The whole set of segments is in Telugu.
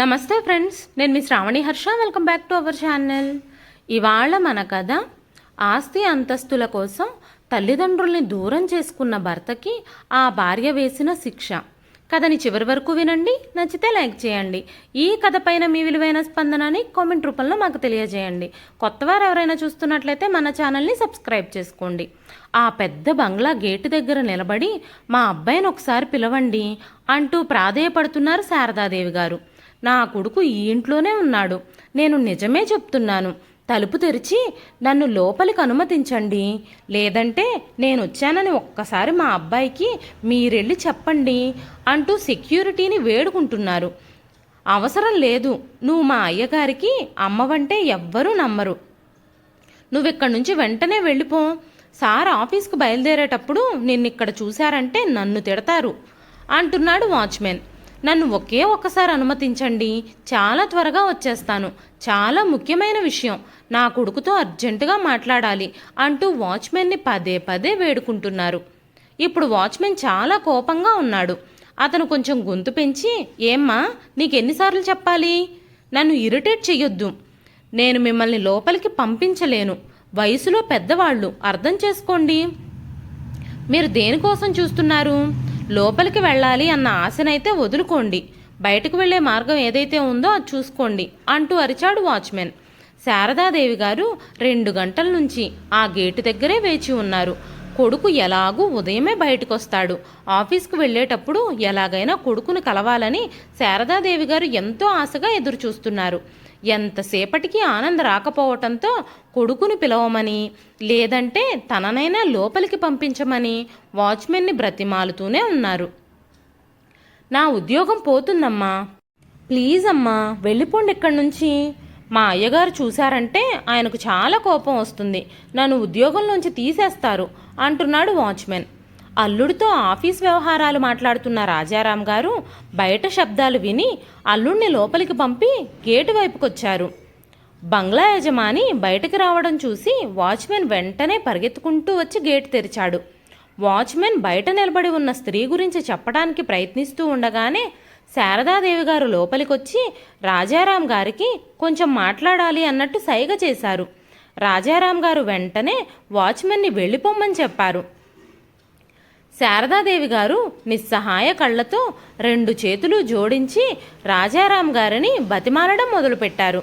నమస్తే ఫ్రెండ్స్ నేను మీ Sravani Harsha. Welcome back to our channel ఇవాళ మన కథ ఆస్తి అంతస్తుల కోసం తల్లిదండ్రుల్ని దూరం చేసుకున్న భర్తకి ఆ భార్య వేసిన శిక్ష. కథని చివరి వరకు వినండి నచ్చితే లైక్ చేయండి. ఈ కథ పైన మీ విలువైన స్పందనని కామెంట్ రూపంలో మాకు తెలియజేయండి. కొత్తవారు ఎవరైనా చూస్తున్నట్లయితే మన ఛానల్ని సబ్స్క్రైబ్ చేసుకోండి. ఆ పెద్ద బంగ్లా గేటు దగ్గర నిలబడి మా అబ్బాయిని ఒకసారి పిలవండి అంటూ ప్రాధేయపడుతున్నారు శారదాదేవి గారు. నా కొడుకు ఈ ఇంట్లోనే ఉన్నాడు. నేను నిజమే చెప్తున్నాను. తలుపు తెరిచి నన్ను లోపలికి అనుమతించండి. లేదంటే నేను వచ్చానని ఒక్కసారి మా అబ్బాయికి మీరెళ్ళి చెప్పండి అంటూ సెక్యూరిటీని వేడుకుంటున్నారు. అవసరం లేదు. నువ్వు మా అయ్యగారికి అమ్మవంటే ఎవ్వరూ నమ్మరు. నువ్విక్కడి నుంచి వెంటనే వెళ్ళిపో. సార్ ఆఫీస్కు బయలుదేరేటప్పుడు నిన్నిక్కడ చూశారంటే నన్ను తిడతారు అంటున్నాడు వాచ్మెన్ నన్ను ఒకే ఒక్కసారి అనుమతించండి. చాలా త్వరగా వచ్చేస్తాను. చాలా ముఖ్యమైన విషయం. నా కొడుకుతో అర్జెంటుగా మాట్లాడాలి అంటూ వాచ్మెన్ని పదే పదే వేడుకుంటున్నారు. ఇప్పుడు వాచ్మెన్ చాలా కోపంగా ఉన్నాడు. అతను కొంచెం గొంతు పెంచి ఏమ్మా నీకెన్నిసార్లు చెప్పాలి? నన్ను ఇరిటేట్ చెయ్యొద్దు. నేను మిమ్మల్ని లోపలికి పంపించలేను. వయసులో పెద్దవాళ్ళు. అర్థం చేసుకోండి. మీరు దేనికోసం చూస్తున్నారు? లోపలికి వెళ్ళాలి అన్న ఆశనైతే వదులుకోండి. బయటకు వెళ్ళే మార్గం ఏదైతే ఉందో అది చూసుకోండి అంటూ అరిచాడు వాచ్మెన్. శారదాదేవి గారు రెండు గంటల నుంచి ఆ గేటు దగ్గరే వేచి ఉన్నారు. కొడుకు ఎలాగూ ఉదయమే బయటకొస్తాడు. ఆఫీస్కు వెళ్ళేటప్పుడు ఎలాగైనా కొడుకును కలవాలని శారదాదేవి గారు ఎంతో ఆశగా ఎదురుచూస్తున్నారు. ఎంతసేపటికి ఆనంద్ రాకపోవటంతో కొడుకుని పిలవమని లేదంటే తననైనా లోపలికి పంపించమని వాచ్మెన్ని బ్రతిమాలుతూనే ఉన్నారు. నా ఉద్యోగం పోతుందమ్మా. ప్లీజ్ అమ్మా వెళ్ళిపోండి ఇక్కడి నుంచి. మా అయ్యగారు చూశారంటే ఆయనకు చాలా కోపం వస్తుంది. నన్ను ఉద్యోగంలోంచి తీసేస్తారు అంటున్నాడు వాచ్మెన్. అల్లుడితో ఆఫీస్ వ్యవహారాలు మాట్లాడుతున్న రాజారాం గారు బయట శబ్దాలు విని అల్లుడిని లోపలికి పంపి గేటు వైపుకొచ్చారు. బంగ్లా యజమాని బయటకు రావడం చూసి వాచ్మెన్ వెంటనే పరిగెత్తుకుంటూ వచ్చి గేటు తెరిచాడు. వాచ్మెన్ బయట నిలబడి ఉన్న స్త్రీ గురించి చెప్పడానికి ప్రయత్నిస్తూ ఉండగానే శారదాదేవి గారు లోపలికొచ్చి రాజారాం గారికి కొంచెం మాట్లాడాలి అన్నట్టు సైగ చేశారు. రాజారాం గారు వెంటనే వాచ్మెన్ని వెళ్ళిపోమ్మని చెప్పారు. శారదాదేవి గారు నిస్సహాయ కళ్ళతో రెండు చేతులు జోడించి రాజారాం గారిని బతిమాలడం మొదలుపెట్టారు.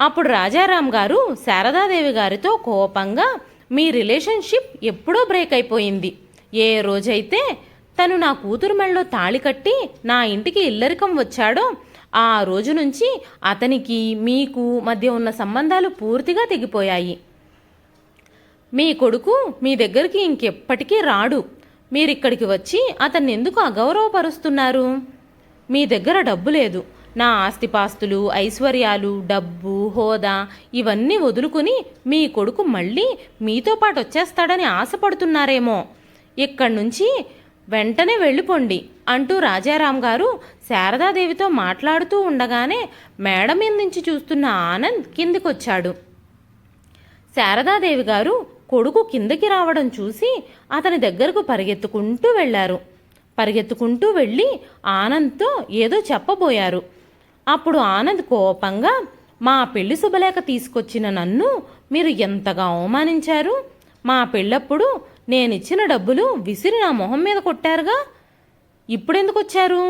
అప్పుడు రాజారాం గారు శారదాదేవి గారితో కోపంగా మీ రిలేషన్షిప్ ఎప్పుడో బ్రేక్ అయిపోయింది. ఏ రోజైతే తను నా కూతురు మెళ్ళలో తాళి కట్టి నా ఇంటికి ఇల్లరికం వచ్చాడో ఆ రోజు నుంచి అతనికి మీకు మధ్య ఉన్న సంబంధాలు పూర్తిగా తెగిపోయాయి. మీ కొడుకు మీ దగ్గరికి ఇంకెప్పటికీ రాడు. మీరిక్కడికి వచ్చి అతన్ని ఎందుకు అగౌరవపరుస్తున్నారు? మీ దగ్గర డబ్బు లేదు. నా ఆస్తిపాస్తులు ఐశ్వర్యాలు డబ్బు హోదా ఇవన్నీ వదులుకుని మీ కొడుకు మళ్ళీ మీతో పాటు వచ్చేస్తాడని ఆశపడుతున్నారేమో. ఇక్కడి నుంచి వెంటనే వెళ్ళిపోండి అంటూ రాజారాం గారు శారదాదేవితో మాట్లాడుతూ ఉండగానే మేడ మీద నుంచి చూస్తున్న ఆనంద్ కిందికొచ్చాడు. శారదాదేవి గారు కొడుకు కిందకి రావడం చూసి అతని దగ్గరకు పరిగెత్తుకుంటూ వెళ్ళారు పరిగెత్తుకుంటూ వెళ్ళి ఆనంద్తో ఏదో చెప్పబోయారు. అప్పుడు ఆనంద్ కోపంగా మా పెళ్ళి శుభలేఖ తీసుకొచ్చిన నన్ను మీరు ఎంతగా అవమానించారు? మా పెళ్ళప్పుడు నేనిచ్చిన డబ్బులు విసిరి నా మొహం మీద కొట్టారుగా? ఇప్పుడెందుకు వచ్చారు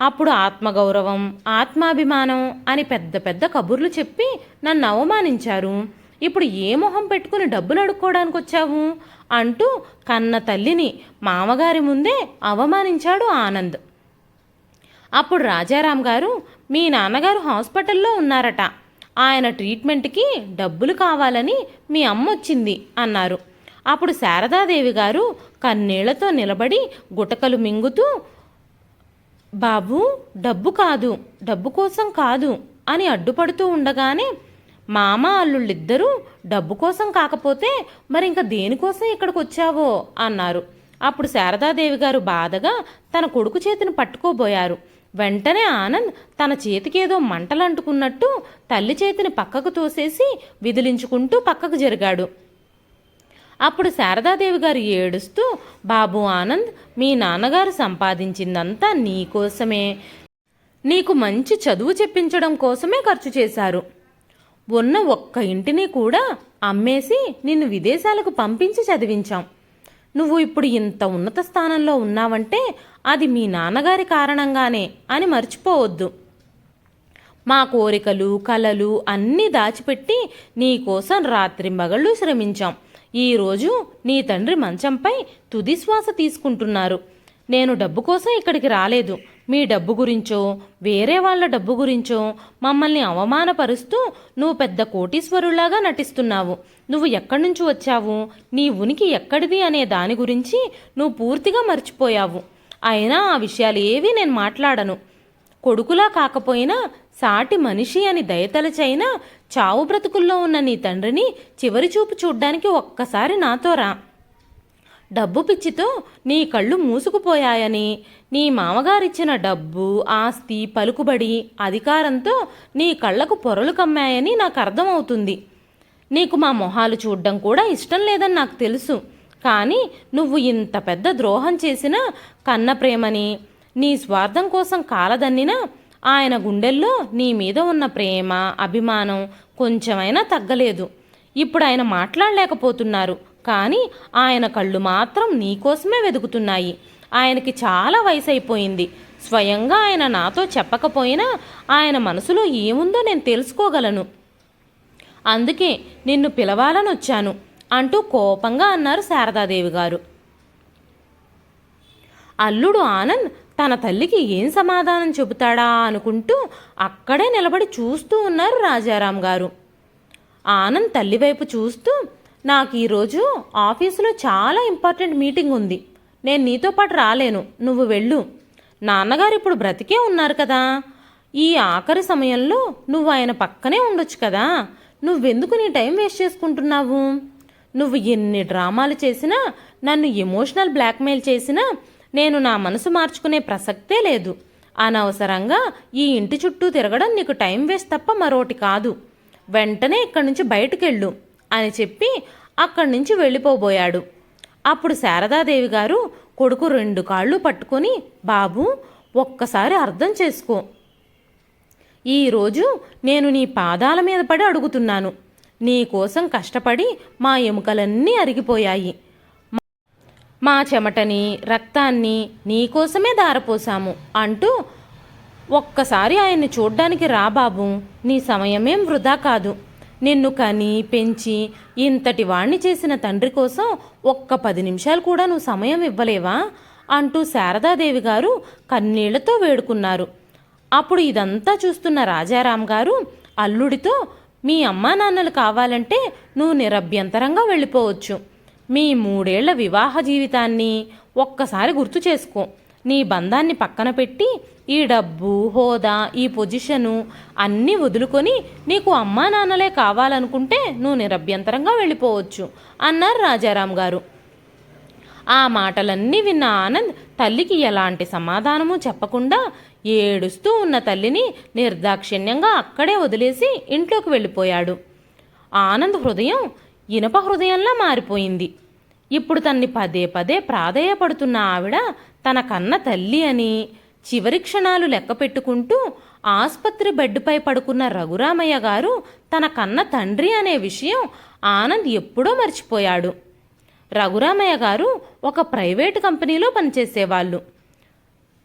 అప్పుడు ఆత్మగౌరవం ఆత్మాభిమానం అని పెద్ద పెద్ద కబుర్లు చెప్పి నన్ను అవమానించారు. ఇప్పుడు ఏ మొహం పెట్టుకుని డబ్బులు అడుక్కోవడానికి వచ్చావు అంటూ కన్న తల్లిని మామగారి ముందే అవమానించాడు ఆనంద్. అప్పుడు రాజారాం గారు మీ నాన్నగారు హాస్పిటల్లో ఉన్నారట. ఆయన ట్రీట్మెంట్కి డబ్బులు కావాలని మీ అమ్మ వచ్చింది అన్నారు. అప్పుడు శారదాదేవి గారు కన్నీళ్ళతో నిలబడి గుటకలు మింగుతూ బాబు డబ్బు కాదు డబ్బు కోసం కాదు అని అడ్డుపడుతూ ఉండగానే మామ అల్లుళ్ళిద్దరూ డబ్బు కోసం కాకపోతే మరి ఇంకా దేనికోసం ఇక్కడికి వచ్చావో అన్నారు. అప్పుడు శారదాదేవి గారు బాధగా తన కొడుకు చేతిని పట్టుకోబోయారు. వెంటనే ఆనంద్ తన చేతికేదో మంటలంటుకున్నట్టు తల్లి చేతిని పక్కకు తోసేసి విదిలించుకుంటూ పక్కకు జరిగాడు. అప్పుడు శారదాదేవి గారు ఏడుస్తూ బాబు ఆనంద్ మీ నాన్నగారు సంపాదించిందంతా నీకోసమే నీకు మంచి చదువు చెప్పించడం కోసమే ఖర్చు చేశారు. ఉన్న ఒక్క ఇంటిని కూడా అమ్మేసి నిన్ను విదేశాలకు పంపించి చదివించాం. నువ్వు ఇప్పుడు ఇంత ఉన్నత స్థానంలో ఉన్నావంటే అది మీ నాన్నగారి కారణంగానే అని మర్చిపోవద్దు. మా కోరికలు కలలు అన్నీ దాచిపెట్టి నీకోసం రాత్రింబగళ్ళు శ్రమించాం. ఈరోజు నీ తండ్రి మంచంపై తుది శ్వాస తీసుకుంటున్నారు. నేను డబ్బు కోసం ఇక్కడికి రాలేదు. మీ డబ్బు గురించో వేరే వాళ్ళ డబ్బు గురించో మమ్మల్ని అవమానపరుస్తూ నువ్వు పెద్ద కోటీశ్వరులాగా నటిస్తున్నావు. నువ్వు ఎక్కడి నుంచి వచ్చావు? నీ ఉనికి ఎక్కడిది అనే దాని గురించి నువ్వు పూర్తిగా మర్చిపోయావు. అయినా ఆ విషయాలు ఏవీ నేను మాట్లాడను. కొడుకులా కాకపోయినా సాటి మనిషి అని దయతలచైనా చావు బ్రతుకుల్లో ఉన్న నీ తండ్రిని చివరి చూపు చూడ్డానికి ఒక్కసారి నాతో రా. డబ్బు పిచ్చితో నీ కళ్ళు మూసుకుపోయాయని. నీ మామగారిచ్చిన డబ్బు ఆస్తి పలుకుబడి అధికారంతో నీ కళ్ళకు పొరలు కమ్మాయని నాకు అర్థమవుతుంది నీకు మా మొహాలు చూడ్డం కూడా ఇష్టం లేదని నాకు తెలుసు. కానీ నువ్వు ఇంత పెద్ద ద్రోహం చేసినా కన్న ప్రేమని నీ స్వార్థం కోసం కాలదన్నినా ఆయన గుండెల్లో నీ మీద ఉన్న ప్రేమ అభిమానం కొంచెమైనా తగ్గలేదు. ఇప్పుడు ఆయన మాట్లాడలేకపోతున్నారు. కానీ ఆయన కళ్ళు మాత్రం నీకోసమే వెతుకుతున్నాయి ఆయనకి చాలా వయసు అయిపోయింది స్వయంగా ఆయన నాతో చెప్పకపోయినా ఆయన మనసులో ఏముందో నేను తెలుసుకోగలను. అందుకే నిన్ను పిలవాలని వచ్చాను అంటూ కోపంగా అన్నారు శారదాదేవి గారు. అల్లుడు ఆనంద్ తన తల్లికి ఏం సమాధానం చెబుతాడా అనుకుంటూ అక్కడే నిలబడి చూస్తూ ఉన్నారు రాజారాం గారు. ఆనంద్ తల్లివైపు చూస్తూ నాకు ఈరోజు ఆఫీసులో చాలా ఇంపార్టెంట్ మీటింగ్ ఉంది. నేను నీతో పాటు రాలేను. నువ్వు వెళ్ళు. నాన్నగారు ఇప్పుడు బ్రతికే ఉన్నారు కదా. ఈ ఆఖరి సమయంలో నువ్వు ఆయన పక్కనే ఉండొచ్చు కదా. నువ్వెందుకు నీ టైం వేస్ట్ చేసుకుంటున్నావు? నువ్వు ఎన్ని డ్రామాలు చేసినా నన్ను ఎమోషనల్ బ్లాక్మెయిల్ చేసినా నేను నా మనసు మార్చుకునే ప్రసక్తే లేదు. అనవసరంగా ఈ ఇంటి చుట్టూ తిరగడం నీకు టైం వేస్ట్ తప్ప మరోటి కాదు. వెంటనే ఇక్కడి నుంచి బయటకెళ్ళు అని చెప్పి అక్కడి నుంచి వెళ్ళిపోబోయాడు. అప్పుడు శారదాదేవి గారు కొడుకు రెండు కాళ్ళు పట్టుకొని బాబు ఒక్కసారి అర్థం చేసుకో. ఈరోజు నేను నీ పాదాల మీద పడి అడుగుతున్నాను. నీ కోసం కష్టపడి మా ఎముకలన్నీ అరిగిపోయాయి. మా చెమటని రక్తాన్ని నీకోసమే దారపోసాము అంటూ ఒక్కసారి ఆయన్ని చూడ్డానికి రా బాబు నీ సమయమేం వృధా కాదు. నిన్ను కని పెంచి ఇంతటి వాణ్ణి చేసిన తండ్రి కోసం ఒక్క పది నిమిషాలు కూడా నువ్వు సమయం ఇవ్వలేవా? అంటూ శారదాదేవి గారు కన్నీళ్ళతో వేడుకున్నారు. అప్పుడు ఇదంతా చూస్తున్న రాజారాం గారు అల్లుడితో మీ అమ్మా నాన్నలు కావాలంటే నువ్వు నిరభ్యంతరంగా వెళ్ళిపోవచ్చు. మీ మూడేళ్ళ వివాహ జీవితాన్ని ఒక్కసారి గుర్తు చేసుకో. నీ బంధాన్ని పక్కన పెట్టి ఈ డబ్బు హోదా ఈ పొజిషను అన్నీ వదులుకొని నీకు అమ్మా నాన్నలే కావాలనుకుంటే నువ్వు నిరభ్యంతరంగా వెళ్ళిపోవచ్చు అన్నారు రాజారాం గారు. ఆ మాటలన్నీ విన్న ఆనంద్ తల్లికి ఎలాంటి సమాధానము చెప్పకుండా ఏడుస్తూ ఉన్న తల్లిని నిర్దాక్షిణ్యంగా అక్కడే వదిలేసి ఇంట్లోకి వెళ్ళిపోయాడు. ఆనంద్ హృదయం ఇనప హృదయంలా మారిపోయింది. ఇప్పుడు తన్ని పదే పదే ప్రాధేయపడుతున్న ఆవిడ తన కన్న తల్లి అని చివరి క్షణాలు లెక్క పెట్టుకుంటూ బెడ్పై పడుకున్న రఘురామయ్య గారు తన కన్న తండ్రి అనే విషయం ఆనంద్ ఎప్పుడో మర్చిపోయాడు. రఘురామయ్య గారు ఒక ప్రైవేటు కంపెనీలో పనిచేసేవాళ్ళు.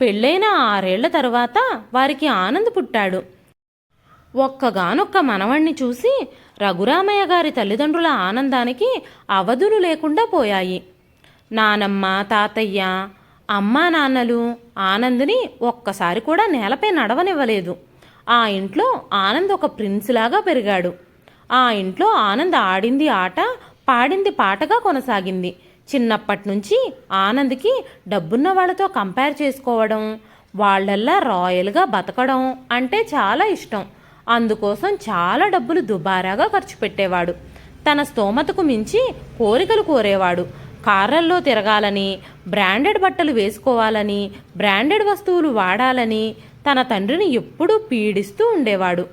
పెళ్ళైన ఆరేళ్ళ తర్వాత వారికి ఆనంద్ పుట్టాడు. ఒక్కగానొక్క మనవణ్ణి చూసి రఘురామయ్య గారి తల్లిదండ్రుల ఆనందానికి అవధులు లేకుండా పోయాయి. నానమ్మ తాతయ్య అమ్మా నాన్నలు ఆనంద్ని ఒక్కసారి కూడా నేలపై నడవనివ్వలేదు. ఆ ఇంట్లో ఆనంద్ ఒక ప్రిన్స్లాగా పెరిగాడు. ఆ ఇంట్లో ఆనంద్ ఆడింది ఆట పాడింది పాటగా కొనసాగింది. చిన్నప్పటి నుంచి ఆనంద్కి డబ్బున్న వాళ్ళతో కంపేర్ చేసుకోవడం వాళ్ళల్లా రాయల్గా బతకడం అంటే చాలా ఇష్టం. అందుకోసం చాలా డబ్బులు దుబారాగా ఖర్చు పెట్టేవాడు తన స్తోమతకు మించి కోరికలు కోరేవాడు. కార్లల్లో తిరగాలని బ్రాండెడ్ బట్టలు వేసుకోవాలని బ్రాండెడ్ వస్తువులు వాడాలని తన తండ్రిని ఎప్పుడూ పీడిస్తూ ఉండేవాడు.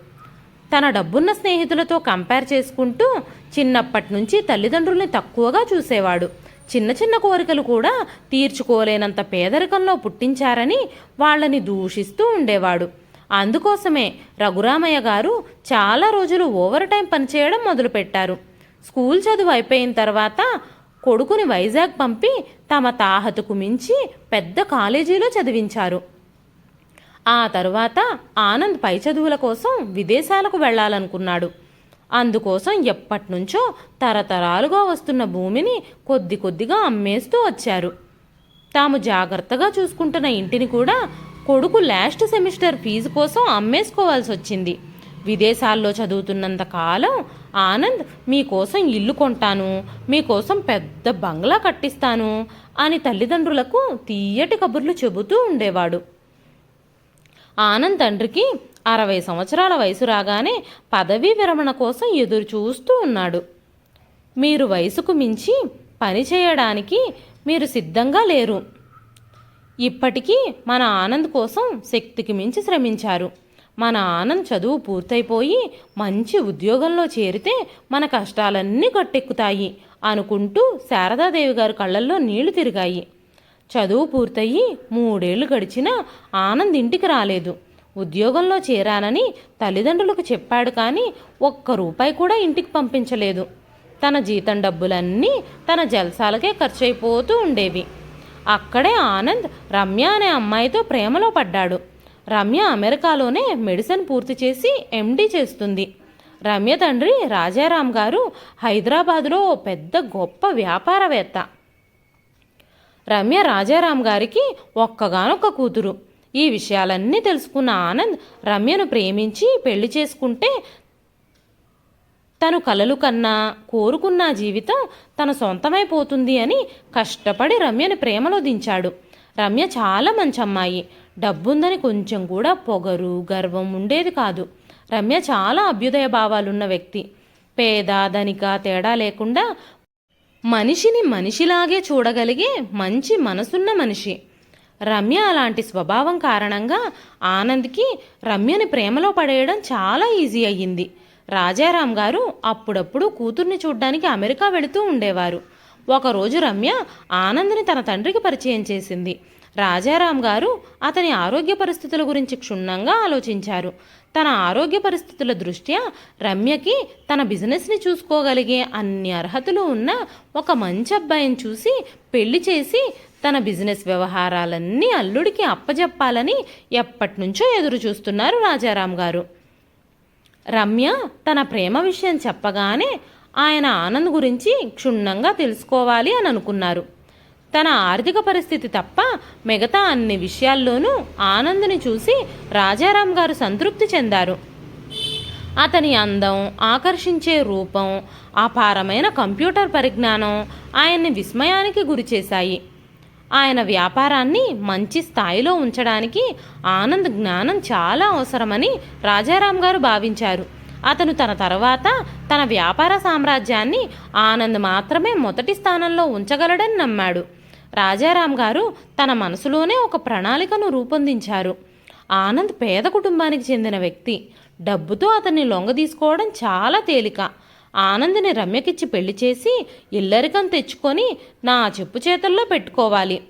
తన డబ్బున్న స్నేహితులతో కంపేర్ చేసుకుంటూ చిన్నప్పటి నుంచి తల్లిదండ్రుల్ని తక్కువగా చూసేవాడు. చిన్న చిన్న కోరికలు కూడా తీర్చుకోలేనంత పేదరికంలో పుట్టించారని వాళ్ళని దూషిస్తూ ఉండేవాడు. అందుకోసమే రఘురామయ్య గారు చాలా రోజులు ఓవర్ టైం పనిచేయడం మొదలుపెట్టారు. స్కూల్ చదువు అయిపోయిన తర్వాత కొడుకుని వైజాగ్ పంపి తమ తాహతుకు మించి పెద్ద కాలేజీలో చదివించారు. ఆ తరువాత ఆనంద్ పై చదువుల కోసం విదేశాలకు వెళ్ళాలనుకున్నాడు. అందుకోసం ఎప్పటినుంచో తరతరాలుగా వస్తున్న భూమిని కొద్ది కొద్దిగా అమ్మేస్తూ వచ్చారు. తాము జాగ్రత్తగా చూసుకుంటున్న ఇంటిని కూడా కొడుకు లాస్ట్ సెమిస్టర్ ఫీజు కోసం అమ్మేసుకోవాల్సి వచ్చింది విదేశాల్లో చదువుతున్నంత కాలం ఆనంద్ మీకోసం ఇల్లు కొంటాను మీకోసం పెద్ద బంగ్లా కట్టిస్తాను అని తల్లిదండ్రులకు తీయటి కబుర్లు చెబుతూ ఉండేవాడు. ఆనంద్ తండ్రికి అరవై సంవత్సరాల వయసు రాగానే పదవీ విరమణ కోసం ఎదురు చూస్తూ ఉన్నాడు. మీరు వయసుకు మించి పని చేయడానికి మీరు సిద్ధంగా లేరు. ఇప్పటికీ మన ఆనంద్ కోసం శక్తికి మించి శ్రమించారు. మన ఆనంద్ చదువు పూర్తయిపోయి మంచి ఉద్యోగంలో చేరితే మన కష్టాలన్నీ గట్టెక్కుతాయి అనుకుంటూ శారదాదేవి గారి కళ్ళల్లో నీళ్ళు తిరిగాయి. చదువు పూర్తయి మూడేళ్ళు గడిచినా ఆనంద్ ఇంటికి రాలేదు. ఉద్యోగంలో చేరానని తల్లిదండ్రులకు చెప్పాడు కానీ ఒక్క రూపాయి కూడా ఇంటికి పంపించలేదు. తన జీతం డబ్బులన్నీ తన జల్సాలకే ఖర్చయిపోతూ ఉండేవి. అక్కడే ఆనంద్ రమ్య అనే అమ్మాయితో ప్రేమలో పడ్డాడు. రమ్య అమెరికాలోనే మెడిసిన్ పూర్తి చేసి ఎండీ చేస్తుంది. రమ్య తండ్రి రాజారాం గారు హైదరాబాదులో పెద్ద గొప్ప వ్యాపారవేత్త. రమ్య రాజారాం గారికి ఒక్కగానొక్క కూతురు. ఈ విషయాలన్నీ తెలుసుకున్న ఆనంద్ రమ్యను ప్రేమించి పెళ్ళి చేసుకుంటే తను కలలు కన్నా కోరుకున్న జీవితం తన సొంతమైపోతుంది అని కష్టపడి రమ్యని ప్రేమలో దించాడు. రమ్య చాలా మంచి అమ్మాయి డబ్బుందని కొంచెం కూడా పొగరు గర్వం ఉండేది కాదు. రమ్య చాలా అభ్యుదయ భావాలున్న వ్యక్తి. పేద ధనిక తేడా లేకుండా మనిషిని మనిషిలాగే చూడగలిగే మంచి మనసున్న మనిషి. రమ్య అలాంటి స్వభావం కారణంగా ఆనంద్కి రమ్యని ప్రేమలో పడేయడం చాలా ఈజీ అయ్యింది. రాజారాం గారు అప్పుడప్పుడు కూతుర్ని చూడ్డానికి అమెరికా వెళుతూ ఉండేవారు. ఒకరోజు రమ్య ఆనంద్ని తన తండ్రికి పరిచయం చేసింది. రాజారాం గారు అతని ఆరోగ్య పరిస్థితుల గురించి క్షుణ్ణంగా ఆలోచించారు. తన ఆరోగ్య పరిస్థితుల దృష్ట్యా రమ్యకి తన బిజినెస్ని చూసుకోగలిగే అన్ని అర్హతలు ఉన్న ఒక మంచి అబ్బాయిని చూసి పెళ్ళి చేసి తన బిజినెస్ వ్యవహారాలన్నీ అల్లుడికి అప్పజెప్పాలని ఎప్పటినుంచో ఎదురు చూస్తున్నారు రాజారాం గారు. రమ్య తన ప్రేమ విషయం చెప్పగానే ఆయన ఆనంద్ గురించి క్షుణ్ణంగా తెలుసుకోవాలి అని అనుకున్నారు. తన ఆర్థిక పరిస్థితి తప్ప మిగతా అన్ని విషయాల్లోనూ ఆనంద్ని చూసి రాజారాం గారు సంతృప్తి చెందారు. అతని అందం ఆకర్షించే రూపం అపారమైన కంప్యూటర్ పరిజ్ఞానం ఆయన్ని విస్మయానికి గురిచేశాయి ఆయన వ్యాపారాన్ని మంచి స్థాయిలో ఉంచడానికి ఆనంద్ జ్ఞానం చాలా అవసరమని రాజారాం గారు భావించారు. అతను తన తర్వాత తన వ్యాపార సామ్రాజ్యాన్ని ఆనంద్ మాత్రమే మొదటి స్థానంలో ఉంచగలడని నమ్మాడు. రాజారాం గారు తన మనసులోనే ఒక ప్రణాళికను రూపొందించారు. ఆనంద్ పేద కుటుంబానికి చెందిన వ్యక్తి. డబ్బుతో అతన్ని లొంగ తీసుకోవడం చాలా తేలిక. ఆనంద్ని రమ్యకిచ్చి పెళ్ళి చేసి ఇల్లరికం తెచ్చుకొని నా చెప్పు చేతుల్లో పెట్టుకోవాలి.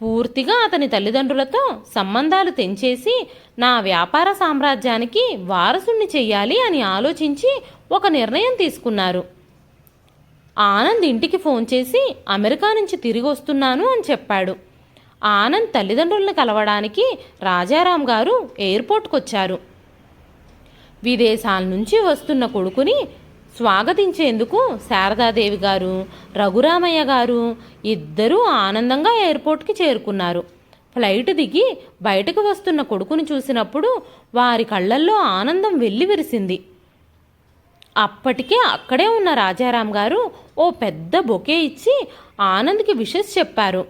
పూర్తిగా అతని తల్లిదండ్రులతో సంబంధాలు తెంచేసి నా వ్యాపార సామ్రాజ్యానికి వారసుణ్ణి చెయ్యాలి అని ఆలోచించి ఒక నిర్ణయం తీసుకున్నారు. ఆనంద్ ఇంటికి ఫోన్ చేసి అమెరికా నుంచి తిరిగి వస్తున్నాను అని చెప్పాడు. ఆనంద్ తల్లిదండ్రులను కలవడానికి రాజారాం గారు ఎయిర్పోర్ట్కి వచ్చారు విదేశాల నుంచి వస్తున్న కొడుకుని స్వాగతించేందుకు శారదాదేవి గారు రఘురామయ్య గారు ఇద్దరూ ఆనందంగా ఎయిర్పోర్ట్కి చేరుకున్నారు. ఫ్లైట్ దిగి బయటకు వస్తున్న కొడుకుని చూసినప్పుడు వారి కళ్ళల్లో ఆనందం వెల్లివిరిసింది. అప్పటికే అక్కడే ఉన్న రాజారాం గారు ఓ పెద్ద బొకే ఇచ్చి ఆనంద్కి విషెస్ చెప్పారు.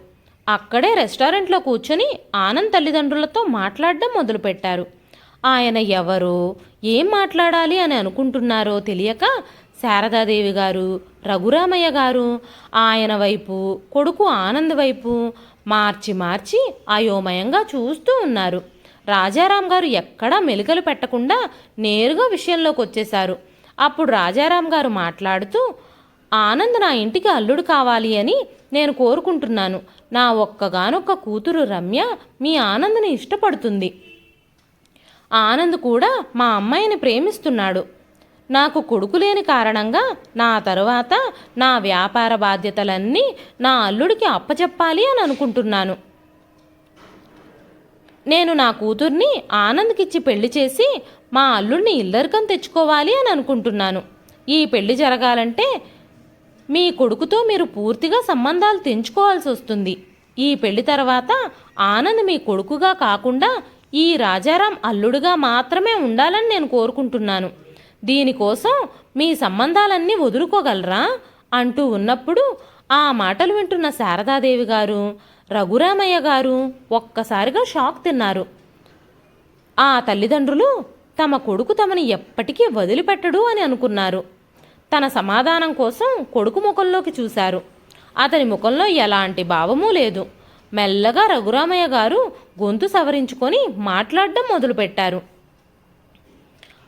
అక్కడే రెస్టారెంట్లో కూర్చొని ఆనంద్ తల్లిదండ్రులతో మాట్లాడడం మొదలుపెట్టారు. ఆయన ఎవరో? ఏం మాట్లాడాలి అని అనుకుంటున్నారో తెలియక శారదాదేవి గారు రఘురామయ్య గారు ఆయన వైపు కొడుకు ఆనంద్ వైపు మార్చి మార్చి అయోమయంగా చూస్తూ ఉన్నారు. రాజారాం గారు ఎక్కడా మెలికలు పెట్టకుండా నేరుగా విషయంలోకి వచ్చేశారు. అప్పుడు రాజారాం గారు మాట్లాడుతూ ఆనంద్ నా ఇంటికి అల్లుడు కావాలి అని నేను కోరుకుంటున్నాను. నా ఒక్కగానొక్క కూతురు రమ్య మీ ఆనంద్ని ఇష్టపడుతుంది. ఆనంద్ కూడా మా అమ్మాయిని ప్రేమిస్తున్నాడు. నాకు కొడుకు లేని కారణంగా నా తరువాత నా వ్యాపార బాధ్యతలన్నీ నా అల్లుడికి అప్పచెప్పాలి అని అనుకుంటున్నాను. నేను నా కూతుర్ని ఆనంద్కిచ్చి పెళ్ళి చేసి మా అల్లుడిని ఇల్లరికం తెచ్చుకోవాలి అని అనుకుంటున్నాను. ఈ పెళ్ళి జరగాలంటే మీ కొడుకుతో మీరు పూర్తిగా సంబంధాలు తెంచుకోవాల్సి వస్తుంది. ఈ పెళ్ళి తర్వాత ఆనంద్ మీ కొడుకుగా కాకుండా ఈ రాజారాం అల్లుడుగా మాత్రమే ఉండాలని నేను కోరుకుంటున్నాను. దీనికోసం మీ సంబంధాలన్నీ వదులుకోగలరా? అంటూ ఉన్నప్పుడు ఆ మాటలు వింటున్న శారదాదేవి గారు రఘురామయ్య గారు ఒక్కసారిగా షాక్ తిన్నారు. ఆ తల్లిదండ్రులు తమ కొడుకు తమని ఎప్పటికీ వదిలిపెట్టడు అని అనుకున్నారు. తన సమాధానం కోసం కొడుకు ముఖంలోకి చూశారు. అతని ముఖంలో ఎలాంటి భావమూ లేదు. మెల్లగా రఘురామయ్య గారు గొంతు సవరించుకొని మాట్లాడడం మొదలుపెట్టారు.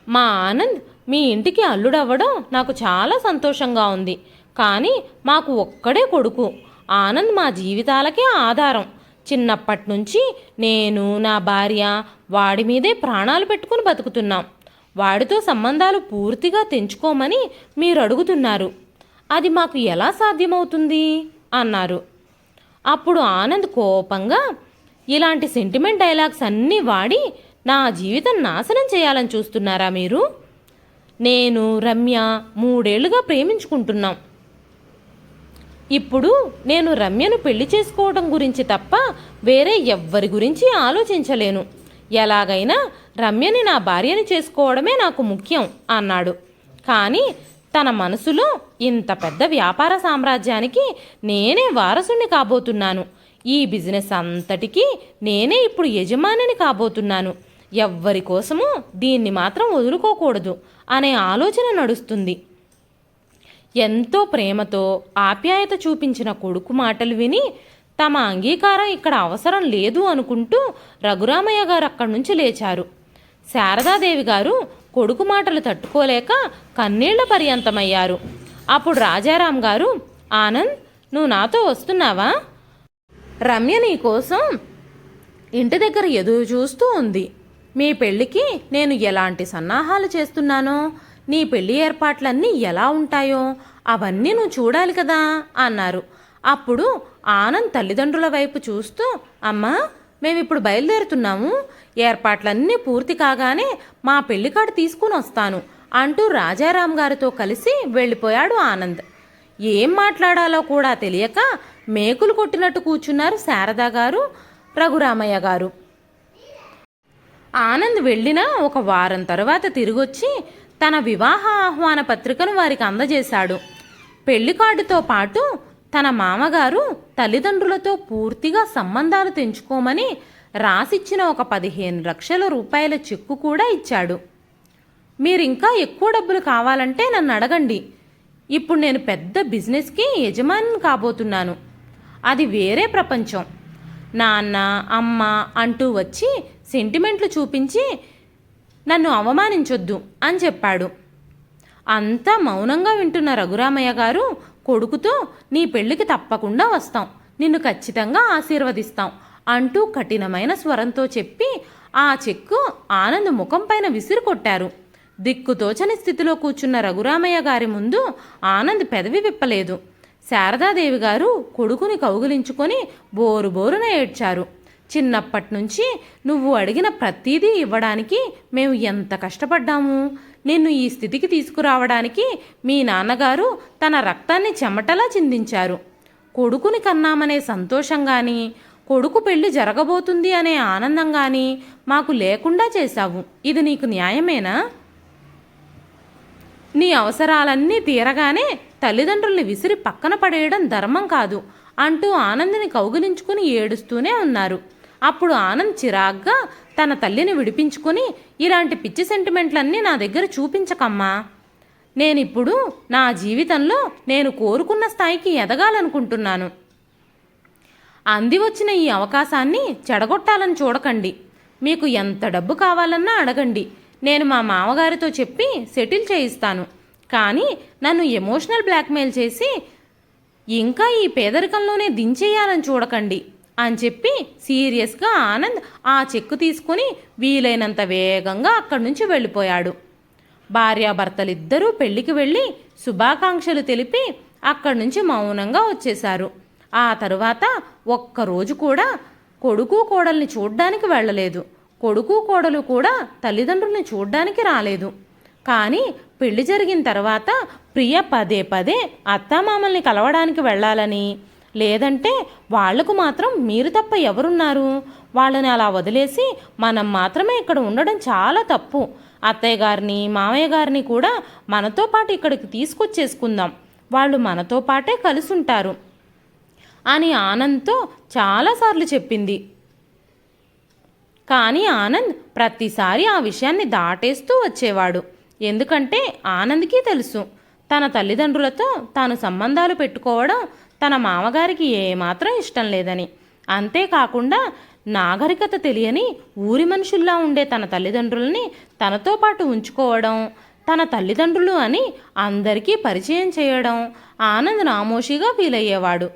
మా ఆనంద్ మీ ఇంటికి అల్లుడవ్వడం నాకు చాలా సంతోషంగా ఉంది. కానీ మాకు ఒక్కడే కొడుకు. ఆనంద్ మా జీవితాలకే ఆధారం. చిన్నప్పటి నుంచి నేను నా భార్య వాడి మీదే ప్రాణాలు పెట్టుకుని బతుకుతున్నాం. వాడితో సంబంధాలు పూర్తిగా తెంచుకోమని మీరు అడుగుతున్నారు అది మాకు ఎలా సాధ్యమవుతుంది? అన్నారు. అప్పుడు ఆనంద్ కోపంగా ఇలాంటి సెంటిమెంట్ డైలాగ్స్ అన్నీ వాడి నా జీవితం నాశనం చేయాలని చూస్తున్నారా మీరు? నేను రమ్య మూడేళ్ళుగా ప్రేమించుకుంటున్నాం. ఇప్పుడు నేను రమ్యను పెళ్ళి చేసుకోవడం గురించి తప్ప వేరే ఎవ్వరి గురించి ఆలోచించలేను. ఎలాగైనా రమ్యని నా భార్యని చేసుకోవడమే నాకు ముఖ్యం అన్నాడు. కానీ తన మనసులో ఇంత పెద్ద వ్యాపార సామ్రాజ్యానికి నేనే వారసుని కాబోతున్నాను. ఈ బిజినెస్ అంతటికీ నేనే ఇప్పుడు యజమానిని కాబోతున్నాను. ఎవ్వరి కోసము దీన్ని మాత్రం వదులుకోకూడదు అనే ఆలోచన నడుస్తుంది. ఎంతో ప్రేమతో ఆప్యాయత చూపించిన కొడుకు మాటలు విని తమ అంగీకారం ఇక్కడ అవసరం లేదు అనుకుంటూ రఘురామయ్య గారు అక్కడి నుంచి లేచారు. శారదాదేవి గారు కొడుకు మాటలు తట్టుకోలేక కన్నీళ్ళ పర్యంతమయ్యారు. అప్పుడు రాజారాం గారు ఆనంద్ నువ్వు నాతో వస్తున్నావా? రమ్య నీ కోసం ఇంటి దగ్గర ఎదురు చూస్తూ ఉంది. మీ పెళ్ళికి నేను ఎలాంటి సన్నాహాలు చేస్తున్నానో నీ పెళ్ళి ఏర్పాట్లన్నీ ఎలా ఉంటాయో అవన్నీ నువ్వు చూడాలి కదా అన్నారు. అప్పుడు ఆనంద్ తల్లిదండ్రుల వైపు చూస్తూ అమ్మా మేమిప్పుడు బయలుదేరుతున్నాము. ఏర్పాట్లన్నీ పూర్తి కాగానే మా పెళ్ళికాడు తీసుకుని వస్తాను అంటూ రాజారాం గారితో కలిసి వెళ్ళిపోయాడు ఆనంద్. ఏం మాట్లాడాలో కూడా తెలియక మేకులు కొట్టినట్టు కూర్చున్నారు శారదా గారు రఘురామయ్య గారు. ఆనంద్ వెళ్ళిన ఒక వారం తర్వాత తిరిగొచ్చి తన వివాహ ఆహ్వాన పత్రికను వారికి అందజేశాడు. పెళ్ళి కార్డుతో పాటు తన మామగారు తల్లిదండ్రులతో పూర్తిగా సంబంధాలు తెంచుకోమని రాసిచ్చిన ఒక పదిహేను లక్షల రూపాయల చెక్కు కూడా ఇచ్చాడు. మీరింకా ఎక్కువ డబ్బులు కావాలంటే నన్ను అడగండి. ఇప్పుడు నేను పెద్ద బిజినెస్కి యజమాని కాబోతున్నాను. అది వేరే ప్రపంచం. నాన్న అమ్మ అంటూ వచ్చి సెంటిమెంట్లు చూపించి నన్ను అవమానించొద్దు అని చెప్పాడు. అంతా మౌనంగా వింటున్న రఘురామయ్య గారు కొడుకుతో నీ పెళ్ళికి తప్పకుండా వస్తాం. నిన్ను ఖచ్చితంగా ఆశీర్వదిస్తాం అంటూ కఠినమైన స్వరంతో చెప్పి ఆ చెక్కు ఆనంద్ ముఖం పైన విసిరి కొట్టారు. దిక్కుతోచని స్థితిలో కూర్చున్న రఘురామయ్య గారి ముందు ఆనంద్ పెదవి విప్పలేదు. శారదాదేవి గారు కొడుకుని కౌగిలించుకొని బోరు బోరున ఏడ్చారు. చిన్నప్పటి నుంచి నువ్వు అడిగిన ప్రతీదీ ఇవ్వడానికి మేము ఎంత కష్టపడ్డాము? నిన్ను ఈ స్థితికి తీసుకురావడానికి మీ నాన్నగారు తన రక్తాన్ని చెమటలా చిందించారు. కొడుకుని కన్నామనే సంతోషం కానీ కొడుకు పెళ్ళి జరగబోతుంది అనే ఆనందం కానీ మాకు లేకుండా చేశావు. ఇది నీకు న్యాయమేనా? నీ అవసరాలన్నీ తీరగానే తల్లిదండ్రుల్ని విసిరి పక్కన పడేయడం ధర్మం కాదు అంటూ ఆనందిని కౌగిలించుకుని ఏడుస్తూనే ఉన్నారు. అప్పుడు ఆనంద్ చిరాగ్గా తన తల్లిని విడిపించుకొని ఇలాంటి పిచ్చి సెంటిమెంట్లన్నీ నా దగ్గర చూపించకమ్మా. నేనిప్పుడు నా జీవితంలో నేను కోరుకున్న స్థాయికి ఎదగాలనుకుంటున్నాను. అంది వచ్చిన ఈ అవకాశాన్ని చెడగొట్టాలని చూడకండి. మీకు ఎంత డబ్బు కావాలన్నా అడగండి. నేను మా మామగారితో చెప్పి సెటిల్ చేయిస్తాను. కానీ నన్ను ఎమోషనల్ బ్లాక్మెయిల్ చేసి ఇంకా ఈ పేదరికంలోనే దించేయాలని చూడకండి. అని చెప్పి సీరియస్గా ఆనంద్ ఆ చెక్కు తీసుకుని వీలైనంత వేగంగా అక్కడి నుంచి వెళ్ళిపోయాడు. భార్యాభర్తలిద్దరూ పెళ్ళికి వెళ్ళి శుభాకాంక్షలు తెలిపి అక్కడి నుంచి మౌనంగా వచ్చేశారు. ఆ తరువాత ఒక్కరోజు కూడా కొడుకు కోడల్ని చూడ్డానికి వెళ్ళలేదు. కొడుకు కోడలు కూడా తల్లిదండ్రుల్ని చూడ్డానికి రాలేదు. కానీ పెళ్ళి జరిగిన తర్వాత ప్రియ పదే పదే అత్తామామల్ని కలవడానికి వెళ్ళాలని లేదంటే వాళ్ళకు మాత్రం మీరు తప్ప ఎవరున్నారు? వాళ్ళని అలా వదిలేసి మనం మాత్రమే ఇక్కడ ఉండడం చాలా తప్పు. అత్తయ్య గారిని మామయ్య గారిని కూడా మనతో పాటు ఇక్కడికి తీసుకొచ్చేసుకుందాం. వాళ్ళు మనతో పాటే కలిసుంటారు. అని ఆనంద్తో చాలాసార్లు చెప్పింది. కానీ ఆనంద్ ప్రతిసారి ఆ విషయాన్ని దాటేస్తూ వచ్చేవాడు. ఎందుకంటే ఆనంద్కి తెలుసు తన తల్లిదండ్రులతో తాను సంబంధాలు పెట్టుకోవడం తన మామగారికి ఏమాత్రం ఇష్టం లేదని. అంతేకాకుండా నాగరికత తెలియని ఊరి మనుషుల్లా ఉండే తన తల్లిదండ్రులని తనతో పాటు ఉంచుకోవడం తన తల్లిదండ్రులు అని అందరికీ పరిచయం చేయడం ఆనంద్ నామోషిగా ఫీల్ అయ్యేవాడు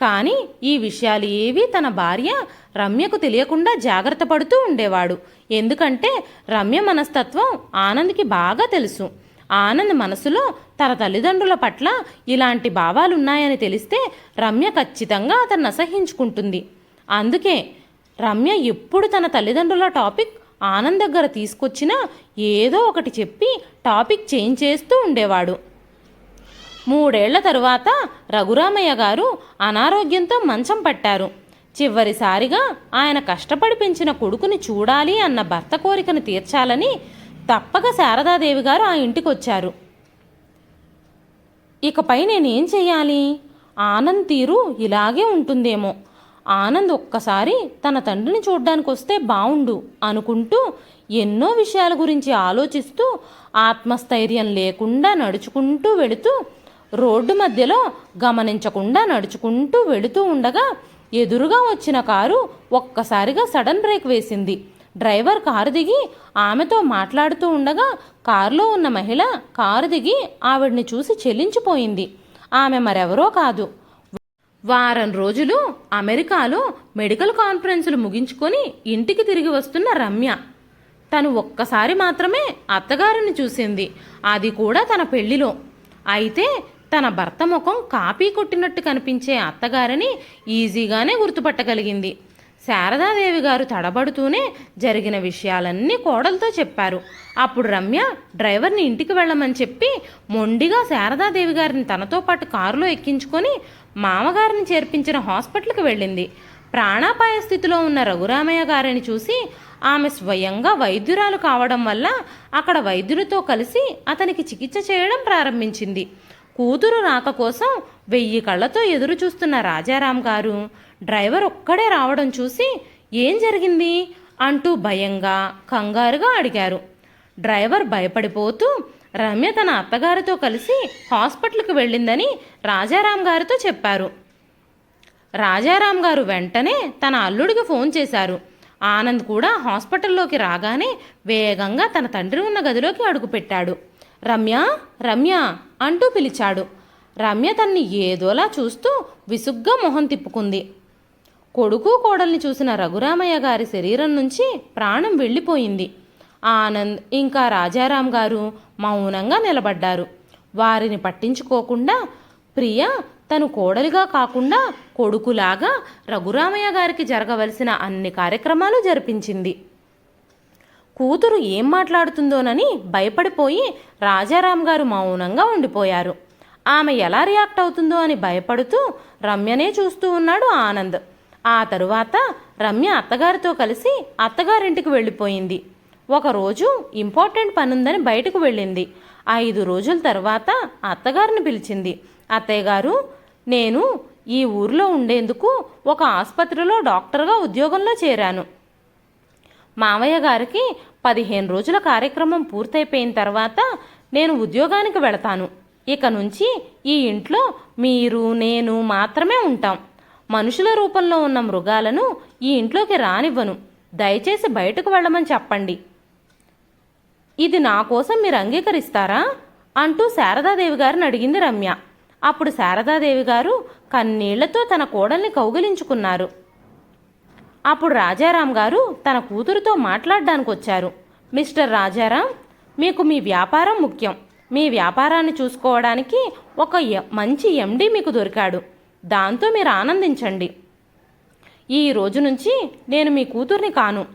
కానీ ఈ విషయాలు ఏవీ తన భార్య రమ్యకు తెలియకుండా జాగ్రత్త పడుతూ ఉండేవాడు. ఎందుకంటే రమ్య మనస్తత్వం ఆనంద్కి బాగా తెలుసు. ఆనంద్ మనసులో తన తల్లిదండ్రుల పట్ల ఇలాంటి భావాలున్నాయని తెలిస్తే రమ్య ఖచ్చితంగా అతన్ని అసహించుకుంటుంది. అందుకే రమ్య ఎప్పుడు తన తల్లిదండ్రుల టాపిక్ ఆనంద్ దగ్గర తీసుకొచ్చినా ఏదో ఒకటి చెప్పి టాపిక్ చేంజ్ చేస్తూ ఉండేవాడు. మూడేళ్ళ తరువాత రఘురామయ్య గారు అనారోగ్యంతో మంచం పట్టారు. చివరిసారిగా ఆయన కష్టపడి పెంచిన కొడుకుని చూడాలి అన్న భర్త కోరికను తీర్చాలని తప్పక శారదాదేవి గారు ఆ ఇంటికి వచ్చారు ఇకపై నేనేం చేయాలి ఆనంద్ తీరు ఇలాగే ఉంటుందేమో. ఆనంద్ ఒక్కసారి తన తండ్రిని చూడ్డానికి వస్తే బావుండు అనుకుంటూ ఎన్నో విషయాల గురించి ఆలోచిస్తూ ఆత్మస్థైర్యం లేకుండా నడుచుకుంటూ వెళుతూ రోడ్డు మధ్యలో గమనించకుండా నడుచుకుంటూ వెళుతూ ఉండగా ఎదురుగా వచ్చిన కారు ఒక్కసారిగా సడన్ బ్రేక్ వేసింది. డ్రైవర్ కారు దిగి ఆమెతో మాట్లాడుతూ ఉండగా కారులో ఉన్న మహిళ కారు దిగి ఆవిడ్ని చూసి చెల్లించిపోయింది. ఆమె మరెవరో కాదు. వారం రోజులు అమెరికాలో మెడికల్ కాన్ఫరెన్సులు ముగించుకొని ఇంటికి తిరిగి వస్తున్న రమ్య. తను ఒక్కసారి మాత్రమే అత్తగారిని చూసింది. అది కూడా తన పెళ్ళిలో. అయితే తన భర్త ముఖం కాపీ కొట్టినట్టు కనిపించే అత్తగారిని ఈజీగానే గుర్తుపట్టగలిగింది. శారదాదేవి గారు తడబడుతూనే జరిగిన విషయాలన్నీ కోడలతో చెప్పారు. అప్పుడు రమ్య డ్రైవర్ని ఇంటికి వెళ్ళమని చెప్పి మొండిగా శారదాదేవి గారిని తనతో పాటు కారులో ఎక్కించుకొని మామగారిని చేర్పించిన హాస్పిటల్కి వెళ్ళింది. ప్రాణాపాయ స్థితిలో ఉన్న రఘురామయ్య గారిని చూసి ఆమె స్వయంగా వైద్యురాలు కావడం వల్ల అక్కడ వైద్యులతో కలిసి అతనికి చికిత్స చేయడం ప్రారంభించింది. కూతురు రాక కోసం వెయ్యి కళ్ళతో ఎదురు చూస్తున్న రాజారాం గారు డ్రైవర్ ఒక్కడే రావడం చూసి ఏం జరిగింది అంటూ భయంగా కంగారుగా అడిగారు. డ్రైవర్ భయపడిపోతూ రమ్య తన అత్తగారితో కలిసి హాస్పిటల్కి వెళ్ళిందని రాజారాం గారితో చెప్పారు. రాజారాం గారు వెంటనే తన అల్లుడికి ఫోన్ చేశారు. ఆనంద్ కూడా హాస్పిటల్లోకి రాగానే వేగంగా తన తండ్రి ఉన్న గదిలోకి అడుగుపెట్టాడు రమ్య రమ్య అంటూ పిలిచాడు. రమ్య తన్ని ఏదోలా చూస్తూ విసుగ్గా మొహం తిప్పుకుంది. కొడుకు కోడల్ని చూసిన రఘురామయ్య గారి శరీరం నుంచి ప్రాణం వెళ్ళిపోయింది. ఆనంద్ ఇంకా రాజారాం గారు మౌనంగా నిలబడ్డారు. వారిని పట్టించుకోకుండా ప్రియ తను కోడలిగా కాకుండా కొడుకులాగా రఘురామయ్య గారికి జరగవలసిన అన్ని కార్యక్రమాలు జరిపించింది. కూతురు ఏం మాట్లాడుతుందోనని భయపడిపోయి రాజారాం గారు మౌనంగా ఉండిపోయారు. ఆమె ఎలా రియాక్ట్ అవుతుందో అని భయపడుతూ రమ్యనే చూస్తూ ఉన్నాడు ఆనంద్. ఆ తరువాత రమ్య అత్తగారితో కలిసి అత్తగారింటికి వెళ్ళిపోయింది. ఒకరోజు ఇంపార్టెంట్ పనుందని బయటకు వెళ్ళింది. ఐదు రోజుల తర్వాత అత్తగారిని పిలిచింది. అత్తయ్య గారు నేను ఈ ఊర్లో ఉండేందుకు ఒక ఆసుపత్రిలో డాక్టర్గా ఉద్యోగంలో చేరాను. మావయ్య గారికి పదిహేను రోజుల కార్యక్రమం పూర్తయిపోయిన తర్వాత నేను ఉద్యోగానికి వెళతాను. ఇక నుంచి ఈ ఇంట్లో మీరు నేను మాత్రమే ఉంటాం. మనుషుల రూపంలో ఉన్న మృగాలను ఈ ఇంట్లోకి రానివ్వను. దయచేసి బయటకు వెళ్ళమని చెప్పండి. ఇది నా కోసం మీరు అంగీకరిస్తారా? అంటూ శారదాదేవి గారిని అడిగింది రమ్య. అప్పుడు శారదాదేవి గారు కన్నీళ్ళతో తన కోడల్ని కౌగిలించుకున్నారు. అప్పుడు రాజారాం గారు తన కూతురుతో మాట్లాడడానికి వచ్చారు. మిస్టర్ రాజారాం మీకు మీ వ్యాపారం ముఖ్యం. మీ వ్యాపారాన్ని చూసుకోవడానికి ఒక ఎ- మంచి ఎండి మీకు దొరికాడు. దాంతో మీరు ఆనందించండి. ఈ రోజు నుంచి నేను మీ కూతుర్ని కాను.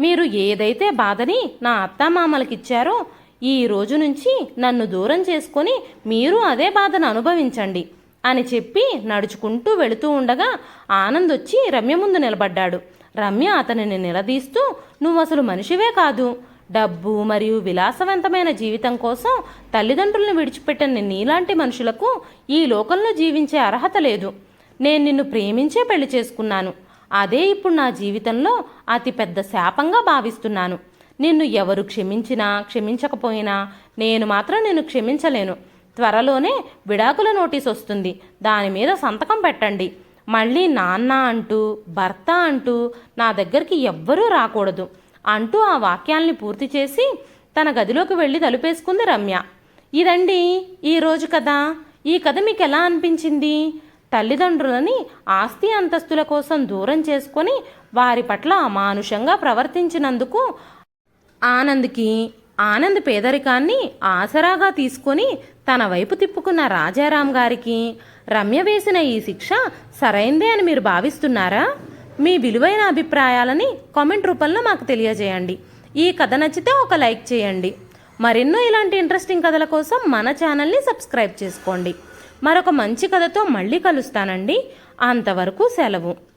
మీరు ఏదైతే బాధని నా అత్తామామలకిచ్చారో ఈ రోజు నుంచి నన్ను దూరం చేసుకొని మీరు అదే బాధను అనుభవించండి అని చెప్పి నడుచుకుంటూ వెళుతూ ఉండగా ఆనంద్ వచ్చి రమ్య ముందు నిలబడ్డాడు. రమ్య అతనిని నిలదీస్తూ నువ్వు అసలు మనిషివే కాదు. డబ్బు మరియు విలాసవంతమైన జీవితం కోసం తల్లిదండ్రులను విడిచిపెట్టిన నీలాంటి మనుషులకు ఈ లోకంలో జీవించే అర్హత లేదు. నేను నిన్ను ప్రేమించే పెళ్ళి చేసుకున్నాను. అదే ఇప్పుడు నా జీవితంలో అతి పెద్ద శాపంగా భావిస్తున్నాను. నిన్ను ఎవరు క్షమించినా క్షమించకపోయినా నేను మాత్రం నిన్ను క్షమించలేను. త్వరలోనే విడాకుల నోటీస్ వస్తుంది. దాని మీద సంతకం పెట్టండి. మళ్ళీ నాన్న అంటూ భర్త అంటూ నా దగ్గరికి ఎవ్వరూ రాకూడదు. అంటూ ఆ వాక్యాల్ని పూర్తి చేసి తన గదిలోకి వెళ్ళి తలుపేసుకుంది రమ్య. ఇదండి ఈరోజు కథ ఈ కథ మీకు ఎలా అనిపించింది? తల్లిదండ్రులని ఆస్తి అంతస్తుల కోసం దూరం చేసుకొని వారి పట్ల అమానుషంగా ప్రవర్తించినందుకు ఆనంద్కి ఆనంద్ పేదరికాన్ని ఆసరాగా తీసుకొని తన వైపు తిప్పుకున్న రాజారాం గారికి రమ్య వేసిన ఈ శిక్ష సరైందే అని మీరు భావిస్తున్నారా? మీ విలువైన అభిప్రాయాలని కామెంట్ రూపంలో మాకు తెలియజేయండి. ఈ కథ నచ్చితే ఒక లైక్ చేయండి. మరెన్నో ఇలాంటి ఇంట్రెస్టింగ్ కథల కోసం మన ఛానల్ని సబ్స్క్రైబ్ చేసుకోండి. మరొక మంచి కథతో మళ్ళీ కలుస్తానండి. అంతవరకు సెలవు.